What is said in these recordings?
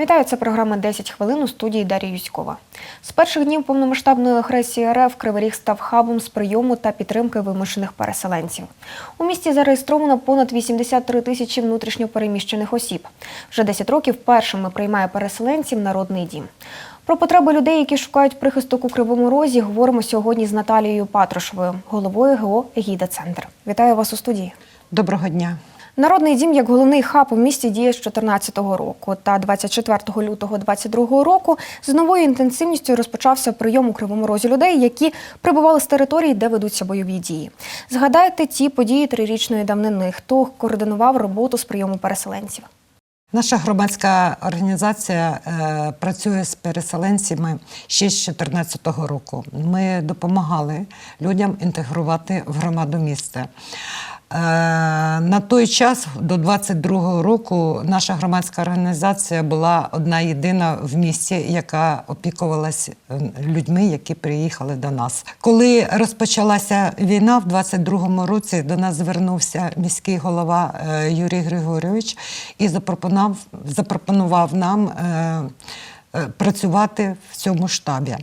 Вітаю, це програма «10 хвилин у студії Дар'я Юськова. З перших днів повномасштабної агресії РФ Кривий Ріг став хабом з прийому та підтримки вимушених переселенців. У місті зареєстровано понад 83 тисячі внутрішньопереміщених осіб. Вже 10 років першими приймає переселенців народний дім. Про потреби людей, які шукають прихисток у Кривому Розі, говоримо сьогодні з Наталією Патрушевою, головою ГО «Егіда Центр». Вітаю вас у студії. Доброго дня. Народний дім як головний хаб у місті діє з 2014 року. Та 24 лютого 2022 року з новою інтенсивністю розпочався прийом у Кривому Розі людей, які прибували з території, де ведуться бойові дії. Згадайте ті події трирічної давнини. Хто координував роботу з прийому переселенців? Наша громадська організація е, працює з переселенцями ще з 2014 року. Ми допомагали людям інтегрувати в громаду міста. Е, на той час, до 22-го року, наша громадська організація була одна єдина в місті, яка опікувалась е, людьми, які приїхали до нас. Коли розпочалася війна в 22-му році, до нас звернувся міський голова е, Юрій Григорьович і запропонував, запропонував нам. Е, е, Працювати в цьому штабі.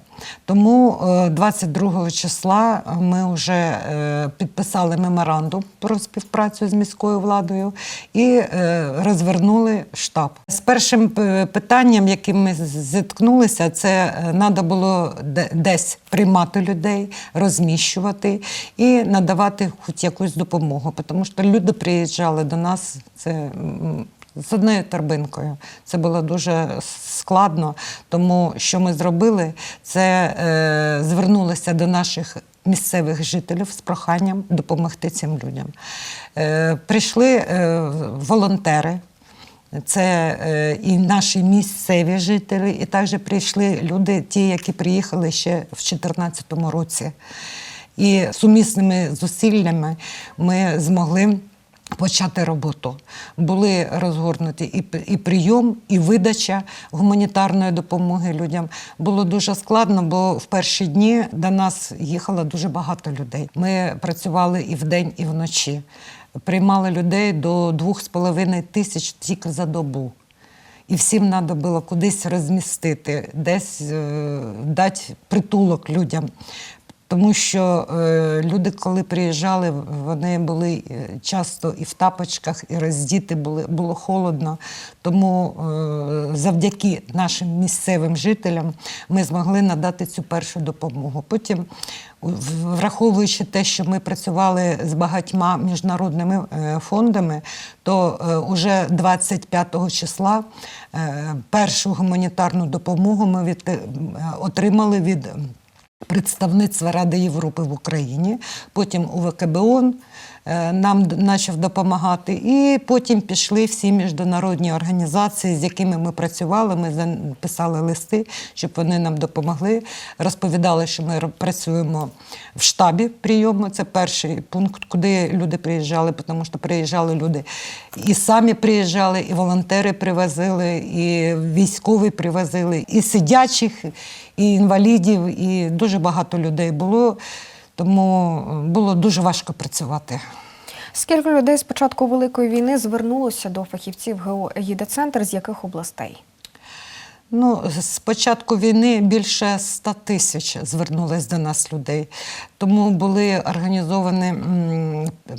Тому е, 22 числа ми вже е, підписали меморандум про співпрацю з міською владою і е, розвернули штаб. З першим е, питанням, яким ми зіткнулися, це треба було де- десь приймати людей, розміщувати і надавати хоч якусь допомогу, тому що люди приїжджали до нас. Це з однією торбинкою. Це було дуже складно, тому що ми зробили, це е, звернулися до наших місцевих жителів з проханням допомогти цим людям. Е, прийшли е, волонтери. Це е, і наші місцеві жителі, і також прийшли люди, ті, які приїхали ще в 2014 році. І сумісними зусиллями ми змогли почати роботу. Були розгорнуті і, і прийом, і видача гуманітарної допомоги людям. Було дуже складно, бо в перші дні до нас їхало дуже багато людей. Ми працювали і вдень, і вночі. Приймали людей до 2,5 тисяч тільки за добу. І всім треба було кудись розмістити, десь е, дати притулок людям. Тому що е, люди, коли приїжджали, вони були е, часто і в тапочках, і роздіти були, було холодно. Тому е, завдяки нашим місцевим жителям ми змогли надати цю першу допомогу. Потім, враховуючи те, що ми працювали з багатьма міжнародними е, фондами, то е, уже 25 числа е, першу гуманітарну допомогу ми від, е, отримали від представництва Ради Європи в Україні, потім УВКБ ООН е, нам почав допомагати. І потім пішли всі міжнародні організації, з якими ми працювали. Ми писали листи, щоб вони нам допомогли. Розповідали, що ми працюємо в штабі прийому. Це перший пункт, куди люди приїжджали, тому що приїжджали люди і самі приїжджали, і волонтери привозили, і військові привозили, і сидячих, і інвалідів, і дуже багато людей було. Тому було дуже важко працювати. Скільки людей з початку Великої війни звернулося до фахівців ГО «Егіда Центр» з яких областей? Ну, з початку війни більше 100 тисяч звернулось до нас людей. Тому були організовані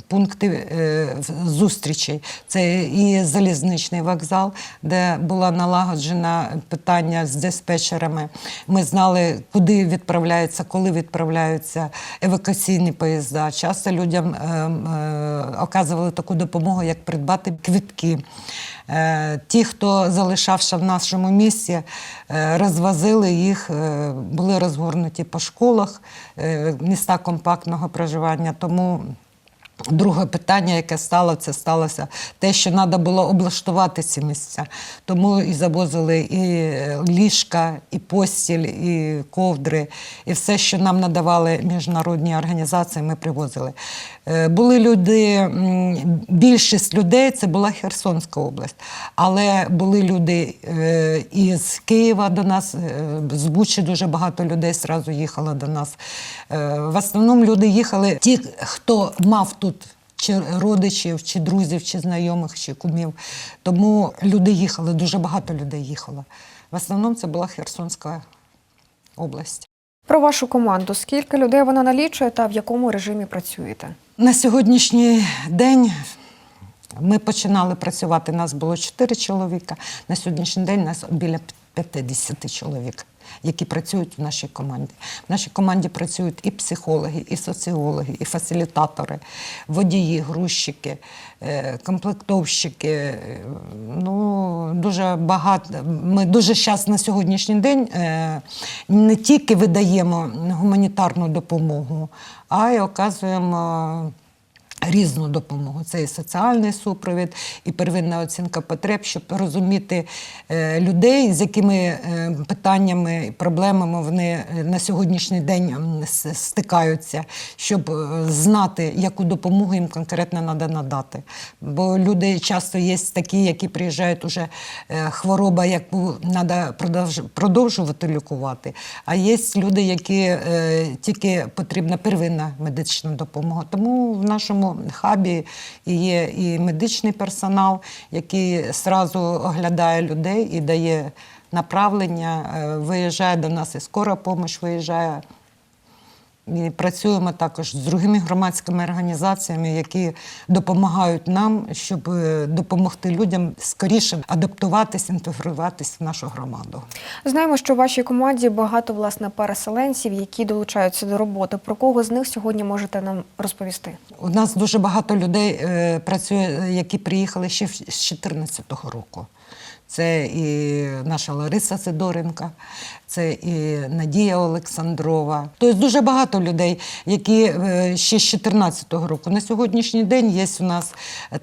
пункти е, зустрічей. Це і залізничний вокзал, де була налагоджена питання з диспетчерами. Ми знали, куди відправляються, коли відправляються евакуаційні поїзда. Часто людям е, е, оказували таку допомогу, як придбати квитки. Е, Ті, хто залишався в нашому місті, е, розвозили їх, е, були розгорнуті по школах, міста компактного проживання. Тому Друге питання, яке стало, це сталося те, що треба було облаштувати ці місця. Тому і завозили і ліжка, і постіль, і ковдри, і все, що нам надавали міжнародні організації, ми привозили. Е, Були люди, більшість людей це була Херсонська область, але були люди е, із Києва до нас, е, з Бучі дуже багато людей зразу їхало до нас. В основному люди їхали, ті, хто мав тут чи родичів, чи друзів, чи знайомих, чи кумів. Тому люди їхали, дуже багато людей їхало. В основному це була Херсонська область. Про вашу команду. Скільки людей вона налічує та в якому режимі працюєте? На сьогоднішній день ми починали працювати. Нас було 4 чоловіка. На сьогоднішній день нас біля 50 чоловік, які працюють в нашій команді. В нашій команді працюють і психологи, і соціологи, і фасилітатори, водії, грузчики, е, комплектовщики. Е, Ну, дуже багато. Ми дуже зараз на сьогоднішній день е, не тільки видаємо гуманітарну допомогу, а й оказуємо різну допомогу. Це і соціальний супровід, і первинна оцінка потреб, щоб розуміти е, людей, з якими е, питаннями і проблемами вони е, на сьогоднішній день стикаються, щоб знати, яку допомогу їм конкретно треба надати. Бо люди часто є такі, які приїжджають уже хвороба, яку треба продовжувати лікувати. А є люди, які тільки потрібна первинна медична допомога. Тому в нашому хабі і є і медичний персонал, який зразу оглядає людей і дає направлення. Е, Виїжджає до нас і скора помощь виїжджає. І працюємо також з другими громадськими організаціями, які допомагають нам, щоб е, допомогти людям скоріше адаптуватись, інтегруватись в нашу громаду. Знаємо, що в вашій команді багато власне переселенців, які долучаються до роботи. Про кого з них сьогодні можете нам розповісти? У нас дуже багато людей е, працює, які приїхали ще з 2014 року. Це і наша Лариса Сидоренка, це і Надія Олександрова. Тобто дуже багато людей, які е, ще з 2014 року. На сьогоднішній день є у нас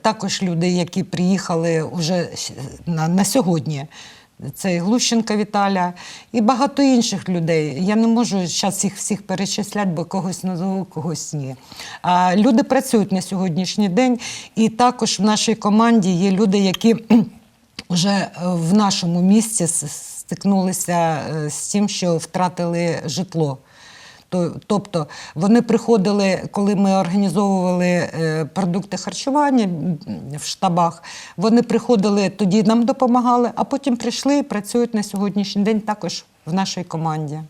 також люди, які приїхали вже на, на сьогодні. Це і Глущенка Віталя і багато інших людей. Я не можу зараз їх всіх перечисляти, бо когось назову, когось ні. А люди працюють на сьогоднішній день, і також в нашій команді є люди, які вже в нашому місті стикнулися е, з тим, що втратили житло. Тобто вони приходили, коли ми організовували е, продукти харчування в штабах. Вони приходили, тоді нам допомагали, а потім прийшли і працюють на сьогоднішній день також в нашій команді.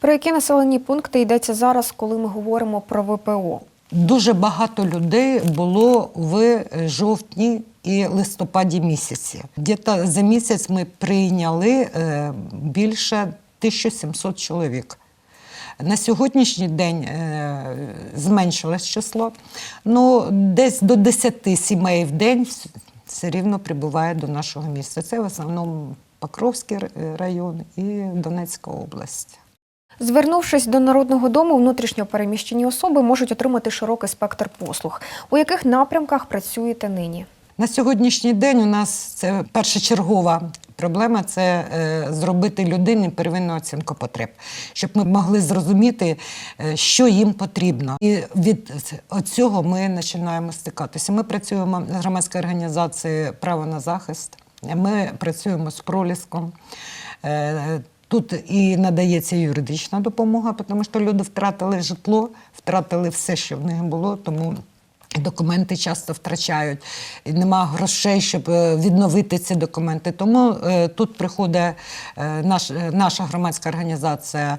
Про які населені пункти йдеться зараз, коли ми говоримо про ВПО? Дуже багато людей було в жовтні і листопаді місяці. Десь за місяць ми прийняли е, більше 1700 чоловік. На сьогоднішній день е, зменшилось число. Ну, десь до 10 сімей в день все рівно прибуває до нашого міста. Це в основному Покровський район і Донецька область. Звернувшись до народного дому, внутрішньо переміщені особи можуть отримати широкий спектр послуг. У яких напрямках працюєте нині? На сьогоднішній день у нас це першочергова проблема це е, зробити людині первинну оцінку потреб, щоб ми могли зрозуміти, е, що їм потрібно. І від цього ми починаємо стикатися. Ми працюємо з громадською організацією Право на захист. Ми працюємо з проліском. Тут і надається юридична допомога, тому що люди втратили житло, втратили все, що в них було, тому документи часто втрачають. І нема грошей, щоб е, відновити ці документи. Тому е, тут приходить е, наш, наша громадська організація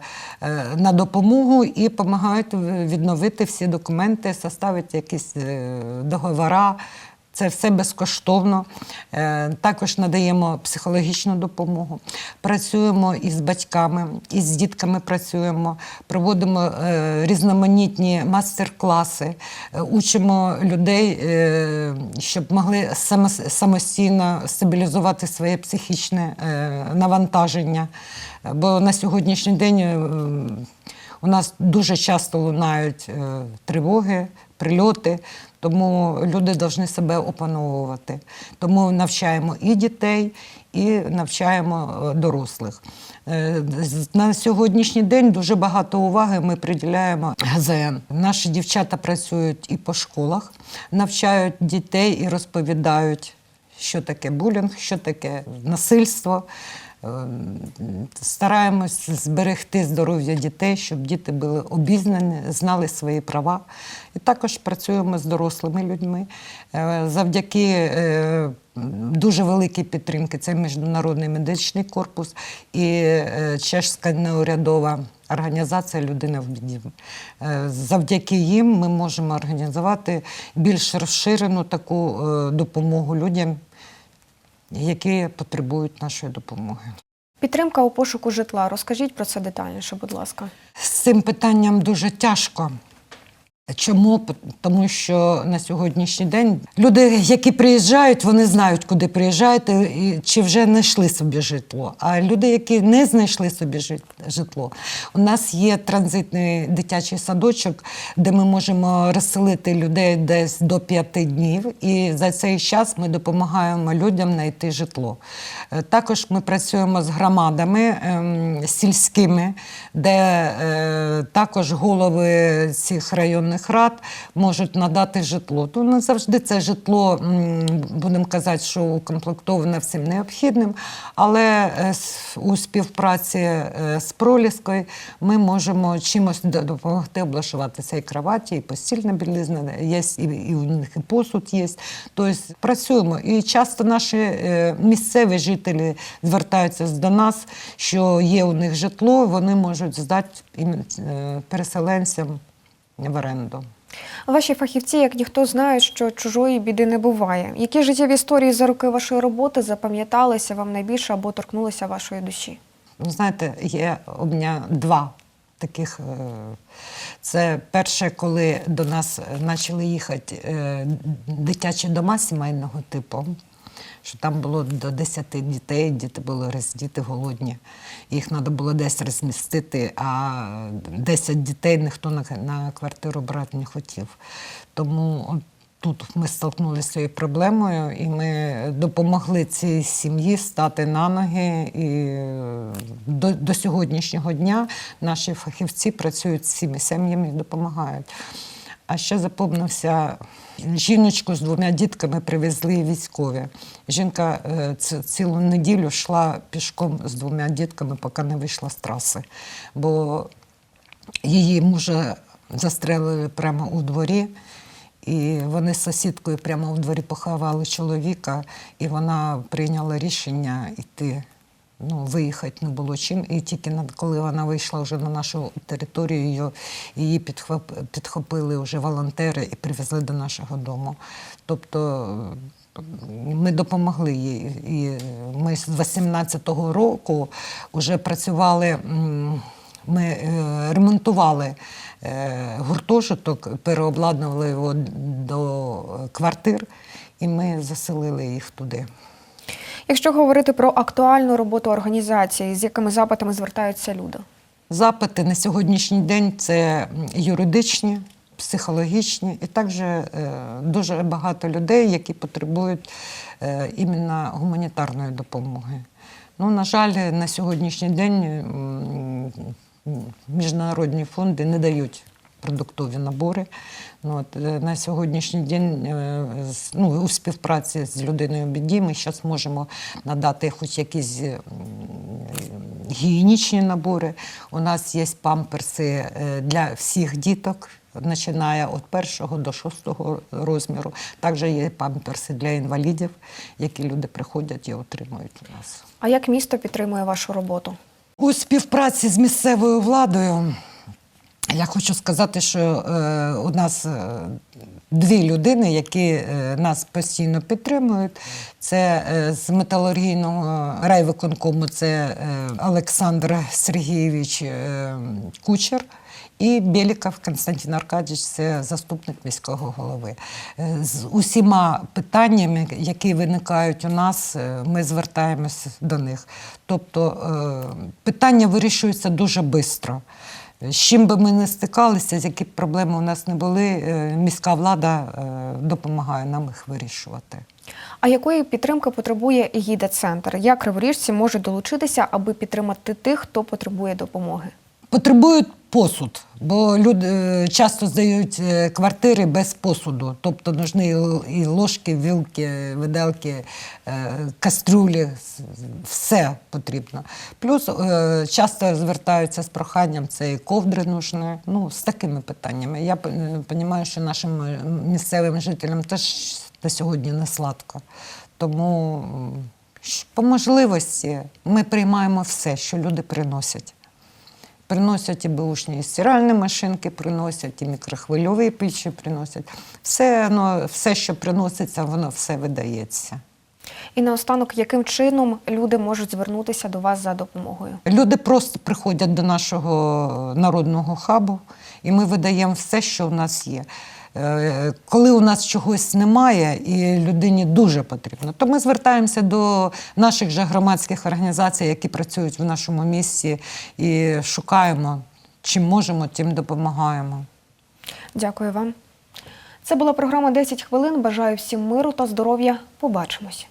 на допомогу і допомагають відновити всі документи, составити якісь договори. Це все безкоштовно. Е, Також надаємо психологічну допомогу. Працюємо із батьками, із дітками працюємо, проводимо е, різноманітні мастер-класи, е, учимо людей, щоб могли самостійно стабілізувати своє психічне навантаження. Бо на сьогоднішній день у нас дуже часто лунають тривоги, прильоти, тому люди повинні себе опановувати. Тому навчаємо і дітей, і навчаємо е, дорослих. Е, На сьогоднішній день дуже багато уваги ми приділяємо ГЗН. Наші дівчата працюють і по школах, навчають дітей і розповідають, що таке булінг, що таке насильство. Е, Стараємось зберегти здоров'я дітей, щоб діти були обізнані, знали свої права. І також працюємо з дорослими людьми. Е, Завдяки е, дуже великій підтримки це Міжнародний медичний корпус і е, чешська неурядова організація Людина в біді. Завдяки їм ми можемо організувати більш розширену таку допомогу людям, які потребують нашої допомоги. Підтримка у пошуку житла. Розкажіть про це детальніше, будь ласка. З цим питанням дуже тяжко. Чому? Тому що на сьогоднішній день люди, які приїжджають, вони знають, куди приїжджають і чи вже знайшли собі житло. А люди, які не знайшли собі житло, у нас є транзитний дитячий садочок, де ми можемо розселити людей десь до п'яти днів. І за цей час ми допомагаємо людям знайти житло. Е, Також ми працюємо з громадами ем, сільськими, де е, також голови цих районних рад можуть надати житло. То не завжди це житло, будемо казати, що укомплектоване всім необхідним, але е, у співпраці е, з Проліскою ми можемо чимось допомогти облаштувати цей кроваті, і постільна білизна є, і, і у них і посуд є. Тобто працюємо. І часто наші е, місцеві жителі звертаються до нас, що є у них житло, вони можуть здати переселенцям в оренду. Ваші фахівці, як ніхто, знають, що чужої біди не буває. Які життєві історії за роки вашої роботи запам'яталися вам найбільше або торкнулися вашої душі? Ну, знаєте, є у мене два таких. е, Це перше, коли до нас почали їхати е, дитячі дома сімейного типу, що там було до 10 дітей, діти були роздіти, голодні. Їх треба було десь розмістити, а 10 дітей ніхто на, на квартиру брати не хотів. Тому от Тут ми столкнулися з цією проблемою, і ми допомогли цій сім'ї стати на ноги. І до, до сьогоднішнього дня наші фахівці працюють з цими сім'ями і допомагають. А ще запомнився жіночку з двома дітками привезли військові. Жінка е, цілу неділю йшла пішком з двома дітками, поки не вийшла з траси. Бо її мужа застрелили прямо у дворі. І вони з сусідкою прямо в дворі поховали чоловіка, і вона прийняла рішення йти. Ну, виїхати не було чим. І тільки над- коли вона вийшла вже на нашу територію, її, підхопили вже волонтери і привезли до нашого дому. Тобто ми допомогли їй. І ми з 18-го року вже працювали. Ми е, ремонтували е, гуртожиток, переобладнували його до квартир, і ми заселили їх туди. Якщо говорити про актуальну роботу організації, з якими запитами звертаються люди? Запити на сьогоднішній день це юридичні, психологічні, і також е, дуже багато людей, які потребують е, іменно гуманітарної допомоги. Ну, на жаль, на сьогоднішній день міжнародні фонди не дають продуктові набори. Ну, от, е, на сьогоднішній день е, ну, у співпраці з людиною біді ми зараз можемо надати хоч якісь гігієнічні набори. У нас є памперси е, для всіх діток. Починає від першого до шостого розміру. Також є памперси для інвалідів, які люди приходять і отримують у нас. А як місто підтримує вашу роботу? У співпраці з місцевою владою я хочу сказати, що е, у нас е, дві людини, які е, нас постійно підтримують. Це е, з металургійного райвиконкому це е, Олександр Сергійович е, Кучер. І Біліков Константин Аркадійович це заступник міського голови. Е, З усіма питаннями, які виникають у нас, е, ми звертаємося до них. Тобто е, питання вирішуються дуже швидко. З чим би ми не стикалися, які б проблеми у нас не були, е, міська влада е, допомагає нам їх вирішувати. А якої підтримки потребує егіда центр? Як криворіжці можуть долучитися, аби підтримати тих, хто потребує допомоги? Потребують посуд, бо люди е, часто здають е, квартири без посуду. Тобто нужні і- ложки, вілки, виделки, е, кастрюлі, все потрібно. Плюс часто звертаються з проханням, це і ковдри нужні, ну, з такими питаннями. Я розумію, що нашим місцевим жителям теж на сьогодні не сладко. Тому по можливості ми приймаємо все, що люди приносять. Приносять і бушні, і стиральні машинки приносять, і мікрохвильові печі приносять. Все, ну, все, що приноситься, воно все видається. І наостанок, яким чином люди можуть звернутися до вас за допомогою? Люди просто приходять до нашого народного хабу, і ми видаємо все, що в нас є. Е, Коли у нас чогось немає і людині дуже потрібно, то ми звертаємося до наших же громадських організацій, які працюють в нашому місті, і шукаємо, чим можемо, тим допомагаємо. Дякую вам. Це була програма «10 хвилин. Бажаю всім миру та здоров'я. Побачимось.